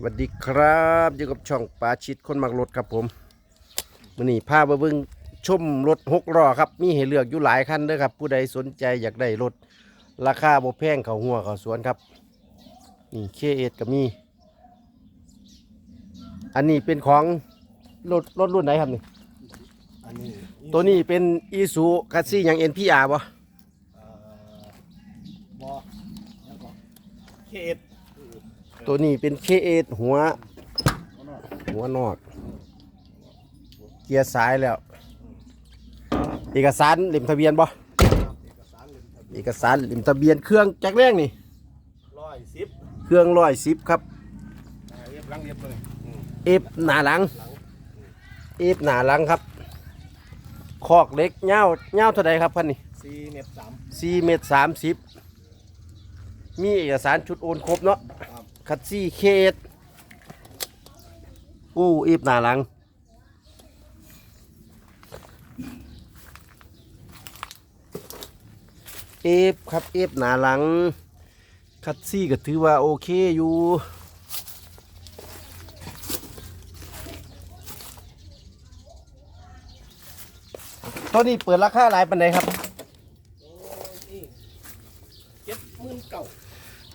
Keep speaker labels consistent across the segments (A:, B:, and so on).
A: สวัสดีครับอยู่กับช่องปลาชิดคนมักรถครับผมมื่อนี้พาไปเบิ่งชมรถหกล้อครับ มีให้เลือกอยู่หลายคันเด้อครับ ผู้ใดสนใจอยากได้รถราคาบ่แพงเขาหัวเขาสวนครับนี่เคเอก็มี อันนี้เป็นของรถรถรุ่นไหนครับนี่
B: อันนี้
A: ตัวนี้เป็นอีซูคัสซี่ยัง NPR บ่
B: เอ่อบอแล้วก็เคเอส
A: ตัวนี้เป็นเคเอหัว หัวนอก เกียร์ซ้ายแล้ว เอกสารเล่มทะเบียนบ่
B: เอกสารเล่มทะเบียน
A: เอกสารเล่มทะเบียนเครื่องจักรแรงนี่
B: ร้อยสิบ
A: เครื่องร้อยสิบครับ
B: อ่าเรียบหลังเรียบเลยอืม
A: เอฟหน้าหลัง
B: หลัง
A: เอฟหน้าหลังครับคอกเล็กเง่าเง่าเท่าใดครับพันนี่
B: สี่เมตรสาม
A: สี่เมตรสามสิบมีเอกสารชุดโอนครบเนาะ
B: คั
A: ดซี่เคสอู้เอฟหน้าหลัง เอฟครับเอฟหนาหลัง คัดซี่ก็ถือว่าโอเคอยู่ตัวนี้เปิดราคาหลายปันไดครับ
B: โอ้ยนี่เจ็ดหมื่นเก้า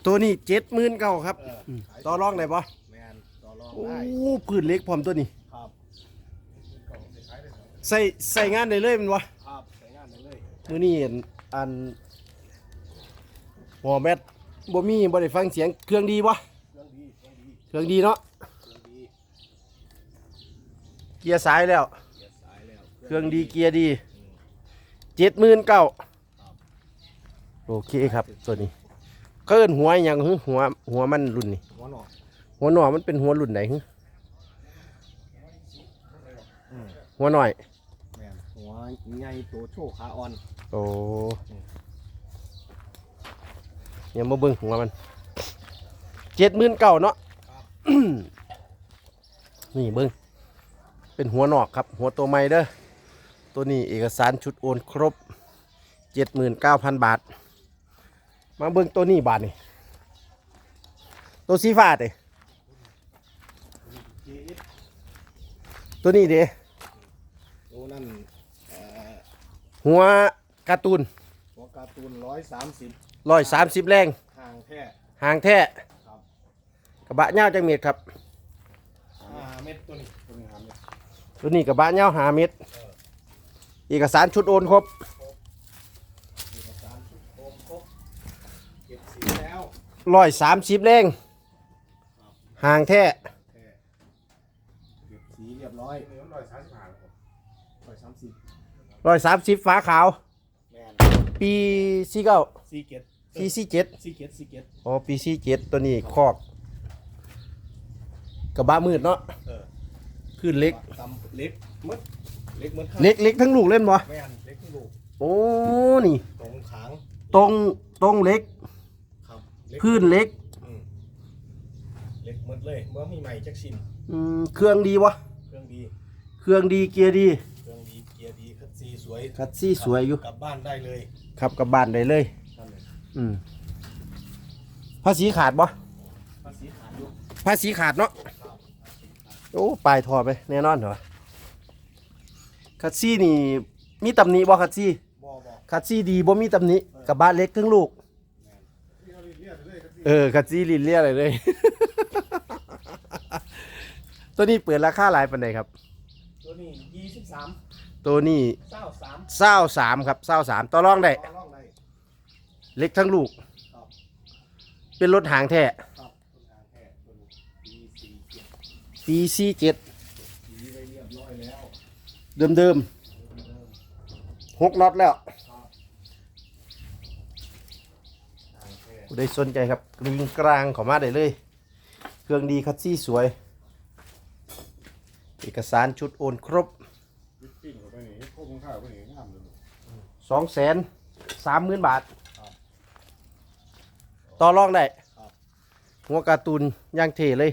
A: ตัวนี้เจ็ดหมื่นเก้าครับ
B: เออขาย
A: ต่อรองได้ปะ
B: แมนต่อรอง
A: โอ้
B: ได้
A: พื้นเล็กพร้อมตัวนี้
B: ครับเก้าขายได้ครับ
A: ใส่ใส่งานได้เลยแมันวะ
B: ครับใช้งานได้เลย
A: มือนี้เห็นอันหัวแมทบ่มีบ่ได้ฟังเสียงเครื่องดีวะ
B: เครื่องดีเครื่องดี
A: เครื่องดีเนาะ
B: เครื่องดี
A: เกียร์ซ้ายแล้ว
B: เกียร์สายแล้ว
A: เครื่องดีเกียร์ดีเจ็ดหมื่นเก้าโอเคครับ ตัวนี้ เกินหัวอหย่างหึหัว หัวมันรุ่นนี่
B: หัวหนอก
A: หัวหน่อมันเป็นหัวรุ่นไหนหึ
B: อืม
A: หัวหน่อย
B: แมนหัวใหญ่ตัวโชว์ขาอ่อน
A: โอ้ยังมาเบิ่งหัวมันเจ็ดหมื่นเก้าเนาะ นี่เบิ่งเป็นหัวนอกครับ หัวตัวใหม่เด้อตัวนี้เอกสารชุดโอนครบเจ็ดหมื่นเก้าพันบาท มาเบิ่งตัวนี้บาทนี่ตัวสีฟ้าเด้
B: เคเอส
A: ตัวนี้เด้
B: ตัวนั่นเอ่อ
A: หัวการ์ตูน
B: หัวการ์ตูนร้อยสามสิบ
A: ร้อยสามสิบแรง
B: ห่างแค่
A: หางแท้
B: ครับ
A: กระบะเงาวจังเม็ดครับ
B: ห้าเมตรตัวนี้ตัวนี้ห้าเมตร
A: ตัวนี้กระบะเงาวหาเม็ดเอกสารชุดโอนครบ
B: เอกสารชุดโคมครบเก็บสีแล้ว
A: ร้อยสามสิบแรงหางแท้
B: แค่เก็บสีเรียบร้อยร้อยสามสิบห้าร้อยสามสิบ
A: ร้อยสามสิบฝาขาว
B: แมน
A: ปีสี่เก้า
B: ซีเก็ต
A: ปีสี่เจ็ด
B: ซีเก็ตซีเก็ต
A: อ๋อปีสี่เจ็ดตัวนี้คอกกระบะมืดเนาะ
B: เออ
A: ขึ้นเล็ก
B: ตำเล็กมดเล็กมด
A: เล็กเล็กทั้งลูกเล่นบ่
B: แมนเล็กที่ลูก
A: โอ้นี่
B: ตรงขาง
A: ตรงตรงเล็ก
B: ครับเล็ก
A: พื้นเล็ก
B: อืมเล็กหมดเลยเมื่อมีใหม่จักชิน
A: อืมเครื่องดีวะ
B: เครื่องดี
A: เครื่องดีเกียร์ดี
B: เครื่องดีเกียร์ดีคัดซีสวย
A: คัดซี่สวยอยู่
B: กลับบ้านได้เลย
A: ขับกลับบ้านได้เลย
B: นั่นเลย
A: อืมภาษีขาดบ่
B: ภาษีขาดอยู่
A: ภาษีขาดเนาะ
B: ครับ
A: โอ้ปลายทอไปแน่นอนเหรอคัดซี่นี่มีตำหนิบ่คัดซี่
B: บอบอ
A: คัดซี่ดีบ่มีตำหนิกับบ้านเล็กทั้งลูก
B: เรียกเรียก เลยครับ
A: เออคัดซี่ลินเลียอะไรเลย ตัวนี้เปิดราคาหลายปันใดครับ
B: ตัวนี้ยี่สิบสาม
A: ตัวนี้
B: เศร้าสาม
A: เศร้าสามครับเศร้าสามต่อรองได้
B: ต่อรองได้
A: เล็กทั้งลูก
B: ครับ
A: เป็นรถหางแท้
B: ครับต้นทางแค่ตัวนี้ปีสี่เจ็ด
A: ปีซีเจ็ด
B: สีไว้เรียบร้อยแล้ว
A: เดิมเดิม
B: เดิม
A: ๆหกน็อตแล้ว
B: ๆครับทางแค่
A: ผู้ใดสนใจครับกริงกลางเขอมาได้เลย เครื่องดีคัดซี่สวย เอกสารชุดโอนครบ
B: ปิ้งเข้าไปนี่พวกมึงข้าไปนี่งามเลย
A: สองแสนสามหมื่นบาท ต่อรองได้ หัวการ์ตูนย่างเทเลย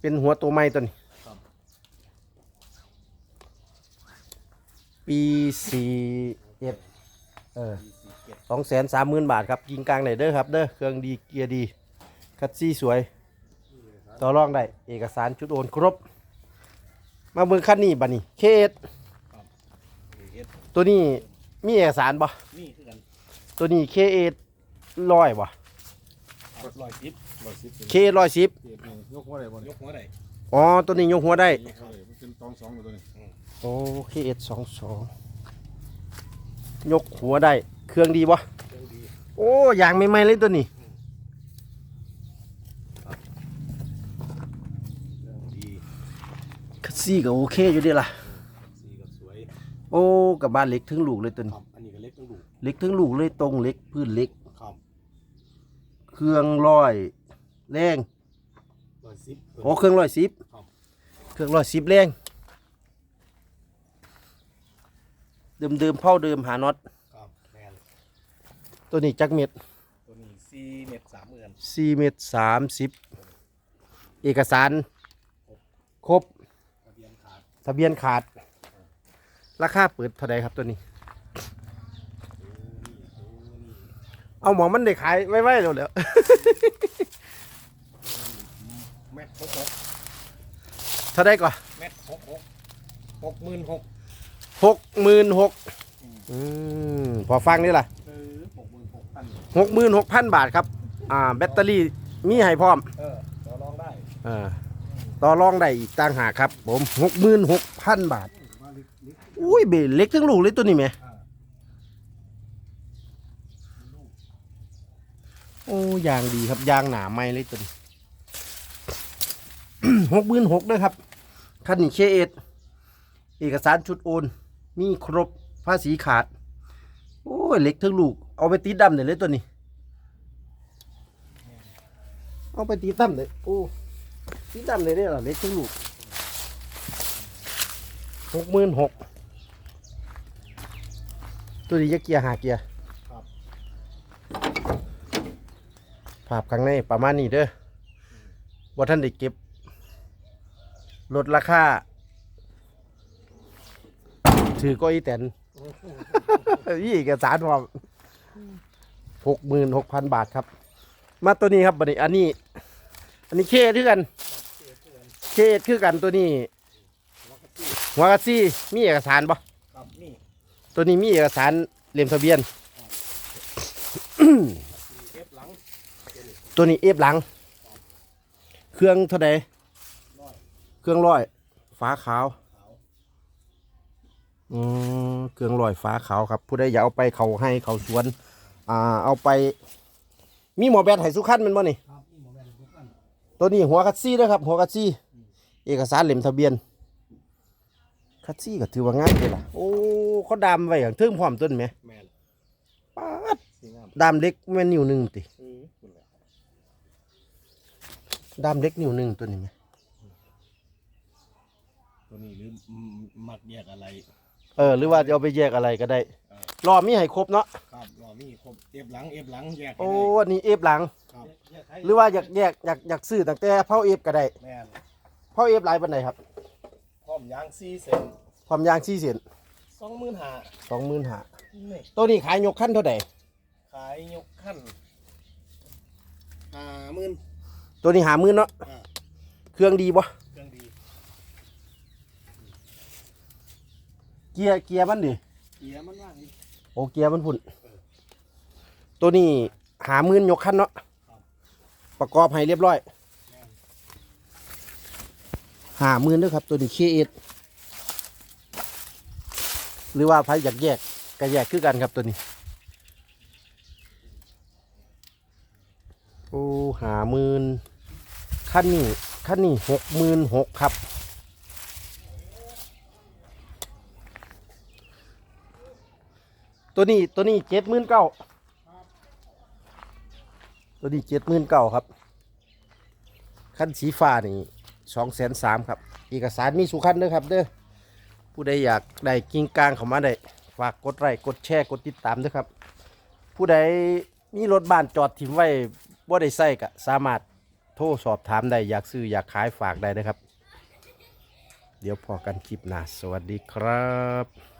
A: เป็นหัวตัวใหม่ตัวนี้ ปีสี่เจ็ดเออ
B: สี่เจ็ด
A: สองแสนสามหมื่นบาทครับยิงกลางไหนเด้อครับเด้อเครื่องดีเกียร์ดี คัดซี่สวย
B: สาย
A: ต่อรองได้ เอกสารชุดโอนครบ มาเบิ่งคันนี้บัดนี้เคส
B: เอส
A: ตัวนี้มีเอกสารบ่
B: นี่คือกัน
A: ตัวนี้เคเอร้อยบ่
B: ร้อยสิบร้อยสิบ
A: เคร้อยสิบ
B: เอสนี่ยกหัวได้บ่ยกหัวได้
A: อ๋อตัวนี้ยกหัวได้
B: ยกหัวได้มันเป็นตองสองอยู่ตัวนี้
A: โอ้เคเอสองสองยกหัวได้ เครื่องดีบ่
B: เครื่องดี
A: โอ้ยางไม่ไหมๆเลยตัวนี้
B: เครื่องดี
A: คัสซี่ก็โอเคอยู่เดีล่ะ
B: สีก็สวย
A: โอ้กับบ้านเล็กถึงลูกเลยตัว
B: ค
A: นี้
B: รับอันนี้ก็เล็กต้องดู
A: เล็กถึงลูกเลยตรงเล็กพื้นเล็ก
B: ครับ
A: เครื่องร้อยแรง
B: ร้อยสิบ
A: โอ้เครื่องร้อยสิบ
B: ครับ
A: เครื่องร้อยสิบแรงเดิมเดิมๆเผาเดิมหาน็อต
B: ครับแมน
A: ตัวนี้จักเม็ด
B: ตัวนี้สี่เม็ดสามหมื่น
A: สี่เม็ดสามสิบเอกสาร ครบ
B: ทะเบียนขาด
A: ทะเบียนขาด ราคาเปิดเท่าไดครับตัวนี้
B: โอ้นี่โอ้นี่
A: เอาหมองมันได้ขายไว้ๆแล้วแหล้ว
B: เม็ดหกหก
A: เท่าไดก่อน
B: เม็ดหกหกหกหมื่นหก
A: หกหมื่นหกอืมพอฟังนี่ล่ะ
B: เออ
A: หกหมื่นหกพันบาทครับ อ่า แบตเตอรี่มีให้พร้อม
B: เออต่อรองได้
A: อ่า ต่อรองได้อีกต่างหากครับ ผมหกหมื่นหกพันบาท
B: ว่าลิลิ
A: อุ้ยเบรเล็กทั้งลูกเลยตัวนี้ไหม
B: อ่า
A: โอ้ยางดีครับยางหนาไม่เลยตัวนี้หกหมื่นหกด้วยครับคันนี้เคเอเอกสารชุดโอน มีครบภาษีขาด โอ้ยเล็กทั้งลูก เอาไปตีดำเลยเลยตัวนี้ เอาไปตีตั้มเลยโอ้ตีดำเลยได้เหรอเล็กทั้งลูกหกหมื่นหกตัวนี้จะเกียร์หาเกียร์
B: ครับ
A: ภาพข้างในประมาณนี้เด้อว่าท่านได้เก็บลดราคาถือก็อีแตนนี่เอกสารพร้อม หกหมื่นหกพันบาทครับ มาตัวนี้ครับบัดนี้อันนี้ อันนี้เคคือกันเคคือกันตัวนี้หัวกระซี่มีเอกสารปะ
B: ครับนี่
A: ตัวนี้มีเอกสารเล่มทะเบียน
B: เก็บหลัง
A: ตัวนี้เอฟหลัง เครื่องเท่าใด
B: ร้อย
A: เครื่องร้อย ฟ้าขาว
B: ขาว
A: อืมเครื่องลอยฟ้าขาวครับ ผู้ใดอยากเอาไปเขาให้เขาสวน อ่าเอาไป มีหมอแบนไห้สุขันแมันบ่นี่
B: ครับนี่หมอแบนทุกอัน
A: ตัวนี้หัวคัดซี่นะครับ หัวคัดซี่ เอกสารเหล่มทะเบียน คัดซี่ก็ถือว่างามเลยล่ะโอ้เขาดามไว้อย่างเทิงพร้อมต้นไหม
B: แมน
A: ป๊าด
B: สีงาม
A: ดามเล็กแม่นนิ้วหนึ่งติ
B: อือคุณแหละ
A: ดามเล็กนิ้วหนึ่งตัวนี้ไหม
B: ตัวนี้หรืออืมมักแยกอะไร
A: เออหรือว่าจะเอาไปแยกอะไรก็ได้ รอมีให้ครบเนาะ
B: ครับรอมีครบเอฟหลังเอฟหลังแยกให้
A: โอ้
B: ได้
A: อันนี้เอฟหลัง
B: ครับแยกให้
A: หรือว่าอยากแยกอยากอยากซื้อตั้งแต่เผาเอฟก็ได้
B: แมน
A: เผาเอฟหลายปันไหนครับ
B: พร้อมยางซีเซน
A: ความยางสี่เซน
B: สองหมื่นห้า
A: สองหมื่นหา
B: นี่
A: ตัวนี้ขายยกขั้นเท่าไหร่
B: ขายยกขั้นห้าหมื่น
A: ตัวนี้หาหมื่นเนาะ
B: อ่า
A: เครื่องดีบ่
B: เครื่องดี
A: เกียร์เกียร์มันดิ
B: เกียร์มันว่างนี่
A: โอเกียร์มันพุ่น ตัวนี้หาหมื่นยกขั้นเนาะประกอบให้เรียบร้อยหาหมื่นด้วยครับ ตัวนี้เคเอสหรือว่าไผอยากแยกก็แยกคือกันครับตัวนี้โอ้หาหมื่นขั้นนี้ขั้นนี้หกหมื่นหกครับ ตัวนี้ตัวนี้เจ็ดหมื่นเก้าตัวนี้เจ็ดหมื่นเก้าครับขั้นสีฟ้านี่สองแสนสามครับ เอกสารมีสุขันเด้อครับเด้อผู้ใดอยากได้กิ่งกลางเข้ามาได้ฝากกดไลค์กดแชร์กดติดตามด้วยครับ ผู้ใดมีรถบ้านจอดถิ่มไว้บ่ได้ใส่ก็สามารถโทรสอบถามได้อยากซื้ออยากขายฝากได้นะครับ เดี๋ยวพอกันคลิปหน้าสวัสดีครับ